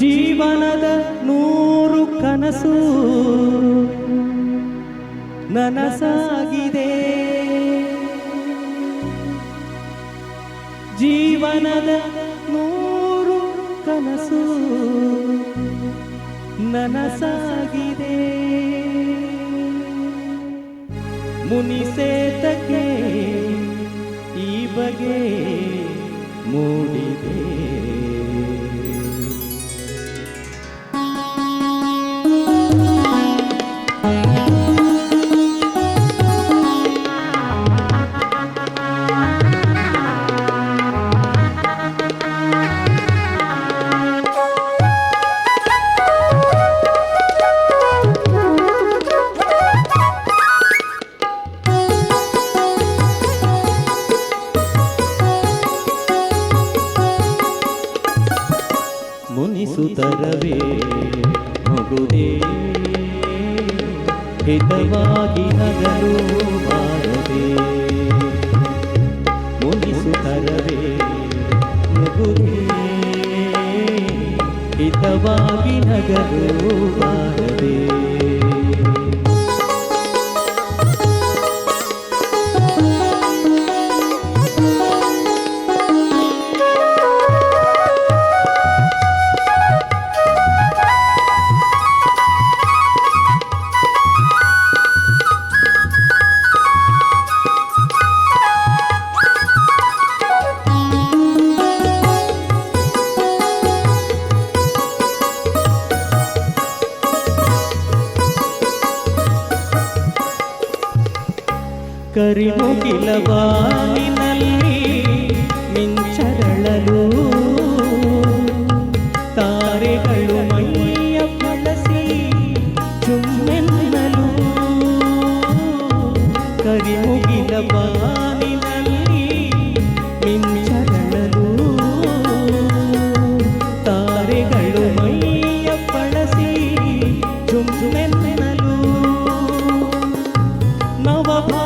ಜೀವನದ ನೂರು ಕನಸು ನನಸಾಗಿದೆ. ಜೀವನದ ನೂರು ಕನಸು ನನಸಾಗಿದೆ. ಮುನಿಸೇತಕ್ಕೆ ಈ ಬಗೆ ಮೂಡಿದೆ. ಮುನಿಸುತ್ತರವೇ? ಮಗುದೇ ಹಿತವಾಗಿ ನಗಲು ಬಾರದೆ. ಮುನಿಸುತ್ತರವೇ ಮಗುದೇ ಹಿತವಾಗಿ ನಗಲು ಬಾರದೆ. ಕರಿಮುಗಿಲ ಬಾನಿನಲ್ಲಿ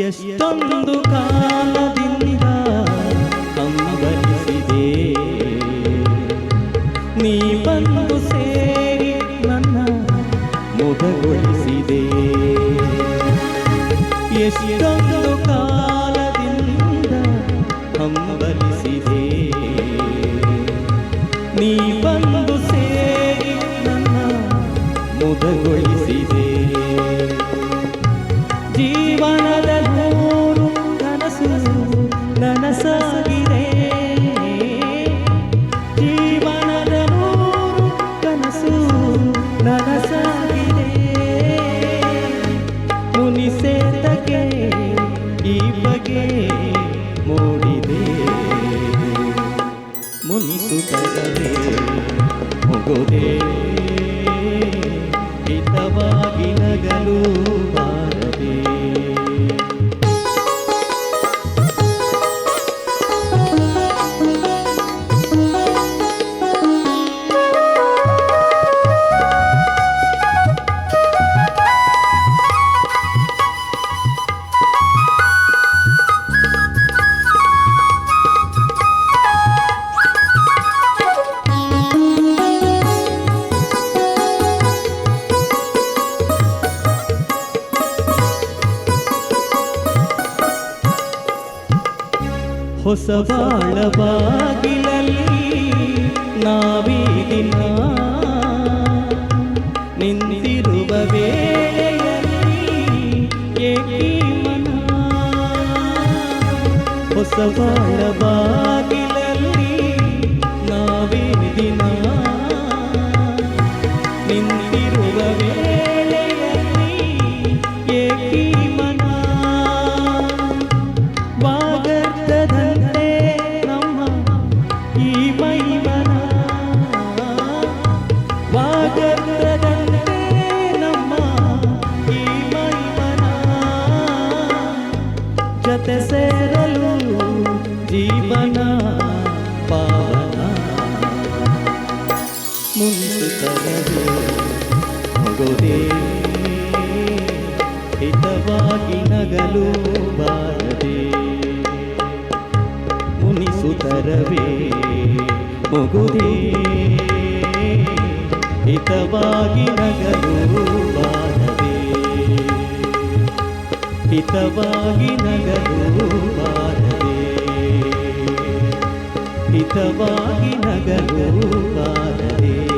ಎಷ್ಟೊಂದು ಕಾಲದಿಂದ ಹಂಬಲಿಸಿದೆ ನೀ ಬಂದು ಸೇರಿ ನನ್ನ ಮುದಗೊಳಿಸಿದೆ ಎಷ್ಟೊಂದು ಕಾಲದಿಂದ ಹಂಬಲಿಸಿದೆ ನೀ ಬಂದು ಸೇರಿ ನನ್ನ ಮುದಗೊಳಿಸಿದೆ ಮುನಿಸುತ್ತಲೇ ಮುಗುದೇ ಹೊಸ ಬಾಳ ಬಾಗಿಲಲ್ಲಿ ನಾವೀ ದಿನ ನಿಂತಿರುವ ವೇಳೆಯಲ್ಲಿ ಏಕೆ ಮನ ಹೊಸ ಬಾಳ ಬಾಗಿಲಲ್ಲಿ ನಾವೀ ದಿನ ಮುನ್ಸುತ್ತಲವೇ ಹೋಗೋದೇ ಹಿತವಾಗಿ ನಗಲು ಬಾರದೆ ಮುನಿಸುತ್ತರವೇ ಮುಗುದೇ ಹಿತವಾಗಿ ನಗಲು ಬಾರದೆ ಹಿತವಾಗಿ ನಗಲು ಬಾರದೆ ಹಿತವಾಗಿ ನಗಲು ಬಾರದೆ